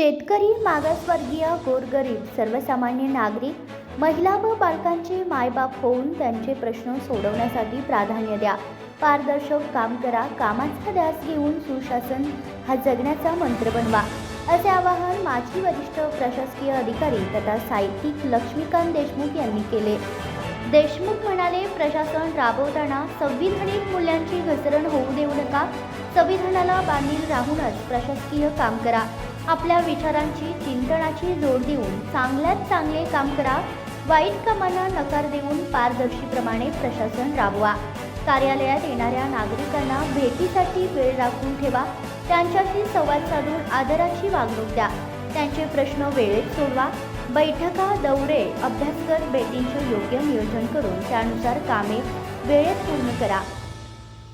शेतकरी मागासवर्गीय गोरगरीब सर्वसामान्य नागरिक महिला व बालकांचे मायबाप होऊन त्यांचे प्रश्न सोडवण्यासाठी प्राधान्य द्या. पारदर्शक काम करा कामाचा ध्यास घेऊन सुशासन हा जगण्याचा मंत्र बनवा. असे आवाहन माजी वरिष्ठ प्रशासकीय अधिकारी तथा साहित्यिक लक्ष्मीकांत देशमुख यांनी केले. देशमुख म्हणाले प्रशासन राबवताना संविधानिक मूल्यांची घसरण होऊ देऊ नका. संविधानाला बांधील राहूनच प्रशासकीय काम करा. आपल्या विचारांची चिंतनाची जोड देऊन चांगल्यात चांगले काम करा. वाईट कामांना नकार देऊन पारदर्शीप्रमाणे प्रशासन राबवा. कार्यालयात येणाऱ्या नागरिकांना भेटीसाठी वेळ राखून ठेवा. त्यांच्याशी संवाद साधून आदराची वागणूक द्या. त्यांचे प्रश्न वेळेत सोडवा. बैठका दौरे अभ्यासकर भेटींचे योग्य नियोजन करून त्यानुसार कामे वेळेत पूर्ण करा.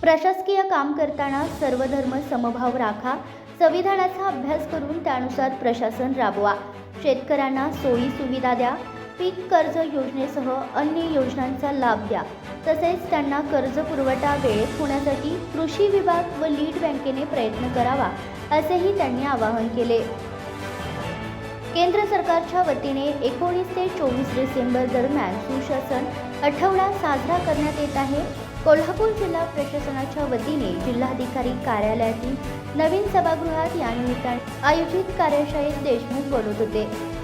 प्रशासकीय काम करताना सर्वधर्म समभाव राखा. संविधानाचा अभ्यास करून त्यानुसार प्रशासन राबवा. शेतकऱ्यांना सोयी सुविधा द्या. पीक कर्ज योजनेसह अन्य योजनांचा लाभ द्या तसेच त्यांना कर्ज पुरवठा वेळेत होण्यासाठी कृषी विभाग व लीड बँकेने प्रयत्न करावा असेही त्यांनी आवाहन केले. केंद्र सरकारच्या वतीने एकोणीस ते चोवीस डिसेंबर दरम्यान सुशासन आठवडा साजरा करण्यात येत आहे. कोल्हापूर जिल्हा प्रशासनाच्या वतीने जिल्हाधिकारी कार्यालयातील नवीन सभागृहात यानिमित्ताने आयोजित कार्यशाळेत देशमुख बोलत होते.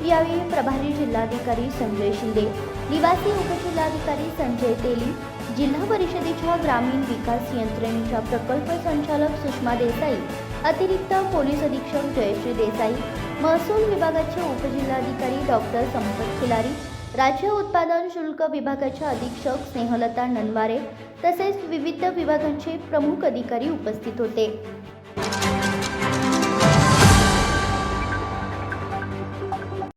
यावेळी प्रभारी जिल्हाधिकारी संजय शिंदे निवासी उपजिल्हाधिकारी संजय तेली जिल्हा परिषदेच्या ग्रामीण विकास यंत्रणेच्या प्रकल्प संचालक सुषमा देसाई अतिरिक्त पोलीस अधीक्षक जयश्री देसाई महसूल विभागाचे उपजिल्हाधिकारी डॉक्टर संपत खिलारी राज्य उत्पादन शुल्क विभागाच्या अधीक्षक स्नेहलता ननवारे तसेच विविध विभागांचे प्रमुख अधिकारी उपस्थित होते.